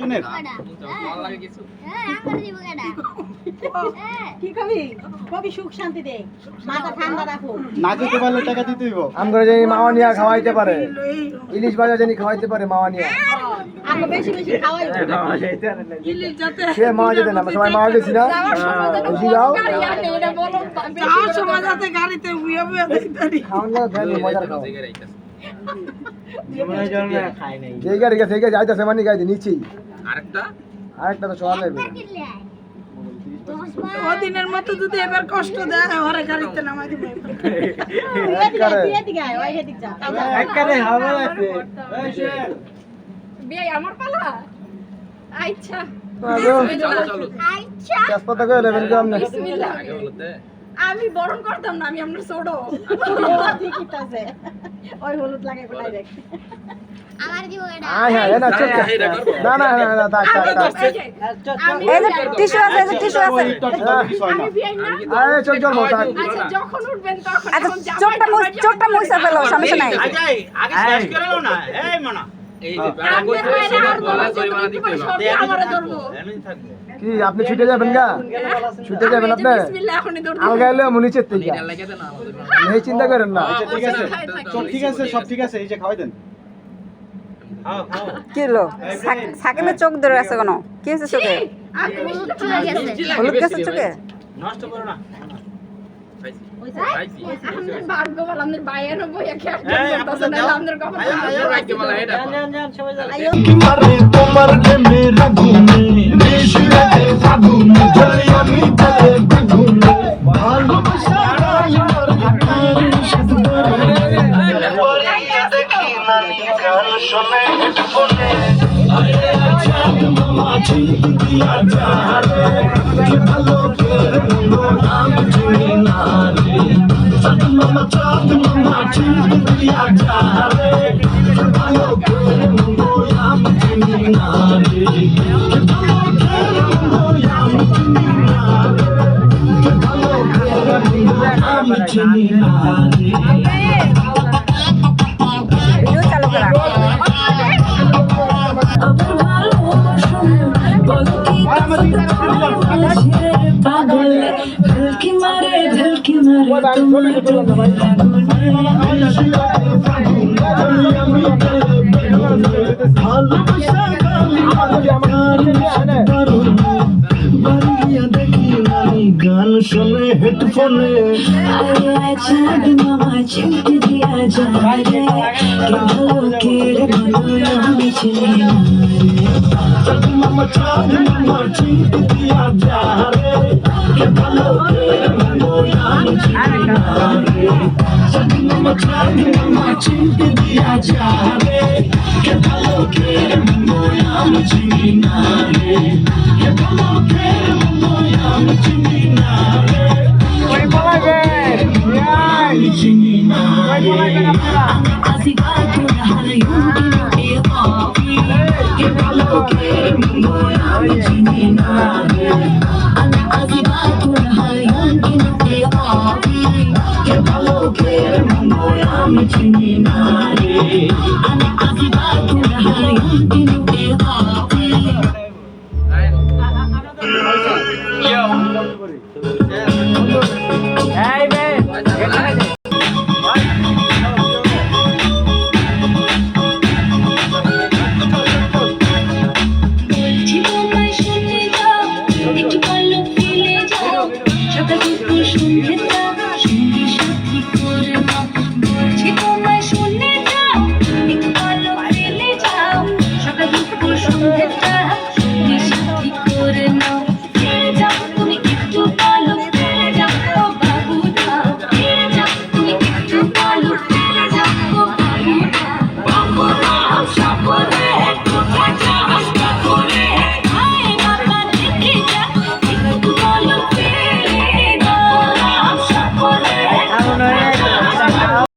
একজনের কি কবি? কবি সুখ শান্তি দে। মাথা ঠান্ডা রাখো। না যেতে পারলে টাকা দিতে হইব। আমরা জানি মাওয়ানিয়া খাওয়াইতে পারে। ইলিশ ভাজা জানি খাওয়াইতে পারে মাওয়ানিয়া আমরা বেশি বেশি খাওয়াই। সে মাওয়া যেতে না সবাই মাওয়া গেছি না। বেশি যাও খাওয়ান না ফ্যামিলি মজার যেই গাড়ি গেছে এই গাড়ি মানে গাড়ি নিচ্ছি আরেকটা? আরেকটা তো সবার লাগবে ওদিনের মতো যদি এবার কষ্ট দেয় ঘরে গাড়িতে নামাই দিবে তুই এদিকে আয় ওই এদিকে যা। একবারে হাওয়া আছে বিয়ে আমার পালা? আচ্ছা। আগে বলতে। আমি বরণ করতাম না আমি আপনার ছোট। আছে। ওই হলুদ লাগে কোথায় দেখ। আয় হ্যাঁ না চুপ কর। না না না না থাক থাক থাক। এই যে টিস্যু আছে এই টিস্যু আছে। কিছু হয় না আমি বিয়ে না? আরে চল চল মোটা আচ্ছা যখন উঠবেন তখন আচ্ছা চোখটা মুছ চোখটা মুছে ফেলো সমস্যা নাই। কি আপনি ছুটে যাবেন গা? ছুটে যাবেন আপনি? এলে থেকে এই চিন্তা করেন না। আচ্ছা ঠিক আছে। সব ঠিক আছে সব ঠিক আছে এই যে খাওয়াই দেন। কি হলো? সাক- চোখ ধরে আছে কেন? কি হয়েছে চোখে? হলুদ গেছে চোখে? খেয়াল করতেছে না। তোমার নানি গান শোনে হেডফোনে আরে আজাদ মামা ঠিক দিয়া যা রে কি ভালো করে মনো নাম চিনি না রে চাঁদ মামা চাঁদ মামা ঠিক দিয়া যা রে কি ভালো করে মনো নাম চিনি না রে কি ভালো করে মনো নাম চিনি না রে কি ভালো করে মনো নাম চিনি না রে গান শোনে হেডফোনে মামা চাঁদ মামা চিন্তা দিয়া যা রে কাঁধে আমার চিনতে দিয়া যাবে কে ভালো কে মঙ্গল আমি চিনি না রে কে ভালো কে মঙ্গল আমি চিনি না রে ওই বলা যায় আমি চিনি না ওই বলা যায় আপনারা আসি বাতু হাল ইউটি নোটে পাবি কে ভালো কে মঙ্গল আমি চিনি না রে আমি আসি বাতু అనిచింది అని అసిదా